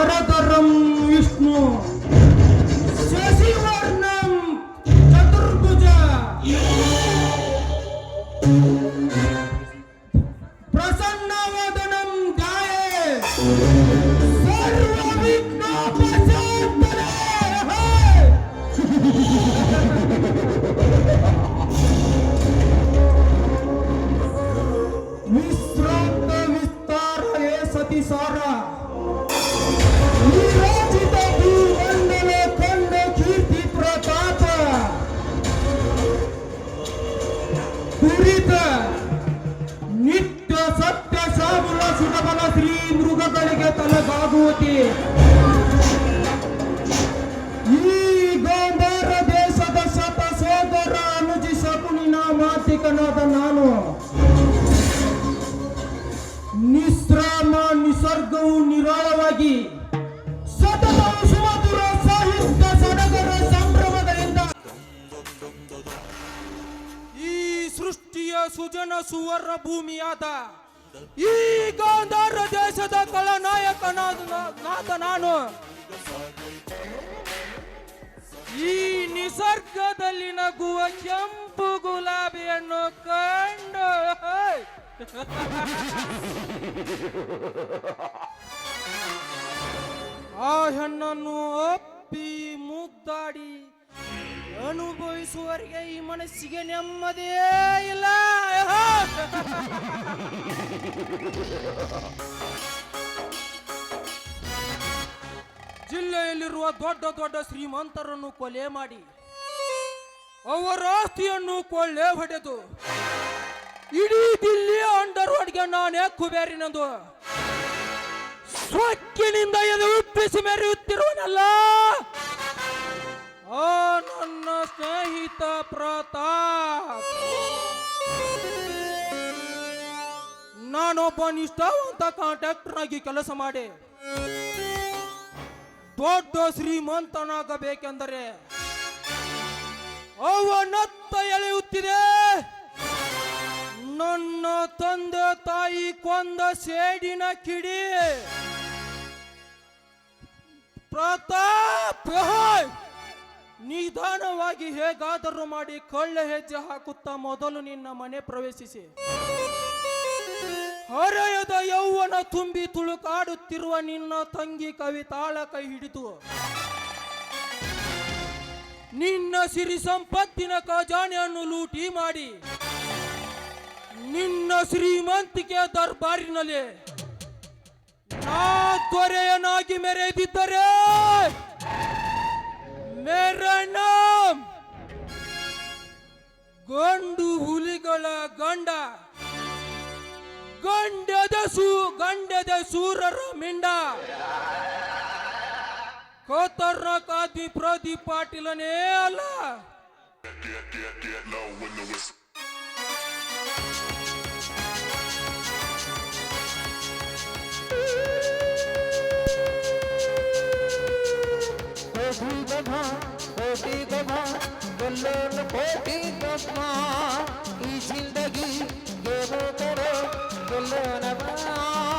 ವರದರಂ ವಿಷ್ಣು. ಶಶಿವರ್ಣಂ ಚತುರ್ಭುಜ. ಪ್ರಸನ್ನವದನಂ ಗಾಯೇ ತಲೆಗಾಗುವತಿ ಈ ಗೋಂಬಾರ ದೇಶದ ಸತ ಸೋದರ ಅನುಜಿ ಶಕುನಿನ ಮಾತಿಕನಾದ ನಾನು. ನಿಸ್ರಾಮ ನಿಸರ್ಗವು ನಿರಾಳವಾಗಿ ಸತತವು ಸುಮಧುರ ಸಾಹಿತ್ಯ ಸಡಗರ ಸಂಭ್ರಮಗಳಿಂದ ಈ ಸೃಷ್ಟಿಯ ಸುಜನ ಸುವರ್ಣ ಭೂಮಿಯಾದ ಈ ಗಾಂಧಾರ ದೇಶದ ಕಳನಾಯಕನಾದ ನಾದ ನಾನು. ಈ ನಿಸರ್ಗದಲ್ಲಿ ನಗುವ ಕೆಂಪು ಗುಲಾಬಿಯನ್ನು ಕಂಡು. ಆ ಹೆಣ್ಣನ್ನು ಅಪ್ಪಿ ಮುದ್ದಾಡಿ ಅನುಭವಿಸುವವರಿಗೆ ಈ ಮನಸ್ಸಿಗೆ ನೆಮ್ಮದಿಯೇ ಇಲ್ಲ. ಜಿಲ್ಲೆಯಲ್ಲಿರುವ ದೊಡ್ಡ ದೊಡ್ಡ ಶ್ರೀಮಂತರನ್ನು ಕೊಲೆ ಮಾಡಿ ಅವರ ಆಸ್ತಿಯನ್ನು ಕೊಳ್ಳೆ ಹೊಡೆದು ಇಡೀ ದಿಲ್ಲಿ ಅಂಡರ್ ರೋಡ್ಗೆ ನಾನೇ ಕುಬೇರಿನದು ಸೊಕ್ಕಿನಿಂದ ಎದು ಉಪ್ಪಿಸಿ ಮೆರೆಯುತ್ತಿರುವನಲ್ಲ. ಆ ನನ್ನ ಸ್ನೇಹಿತ ಪ್ರತಾಪ್. ನಾನೊಬ್ಬ ನಿಷ್ಠಾವಂತ ಕಾಂಟ್ರಾಕ್ಟರ್ ಆಗಿ ಕೆಲಸ ಮಾಡಿ. ದೊಡ್ಡ ಶ್ರೀಮಂತನಾಗಬೇಕೆಂದರೆ ಅವನತ್ತ ಎಳೆಯುತ್ತಿದೆ. ನನ್ನ ತಂದೆ ತಾಯಿ ಕೊಂದ ಸೇಡಿನ ಕಿಡಿ. ಪ್ರತಾಪ್! ನಿಧಾನವಾಗಿ ಹೇಗಾದರೂ ಮಾಡಿ ಕಳ್ಳ ಹೆಜ್ಜೆ ಹಾಕುತ್ತಾ ಮೊದಲು ನಿನ್ನ ಮನೆ ಪ್ರವೇಶಿಸಿ. ಹರೆಯದ ಯೌವನ ತುಂಬಿ ತುಳುಕಾಡುತ್ತಿರುವ ನಿನ್ನ ತಂಗಿ ಕವಿತಾಳ ಕೈ ಹಿಡಿದು, ನಿನ್ನ ಸಿರಿ ಸಂಪತ್ತಿನ ಖಜಾನೆಯನ್ನು ಲೂಟಿ ಮಾಡಿ, ನಿನ್ನ ಶ್ರೀಮಂತಿಕೆಯ ದರ್ಬಾರಿನಲ್ಲಿ ನಾ ದೊರೆಯನಾಗಿ ಮೆರೆದಿದ್ದರೆ ಮೇರಣ್ಣ ಗಂಡು ಹುಲಿಗಳ ಗಂಡ ಗಂಡದ ಸೂರರ ಮಿಂಡ ಖತರ್ನಾಕ್ ಆದ್ಮಿ ಪ್ರದೀಪ್ ಪಾಟೀಲನೇ ಅಲ್ಲ. ಕೋಟಿ ಕೋಟಿ ಈ ಜಿಂದಗಿ ಗೆಲೋ বলল না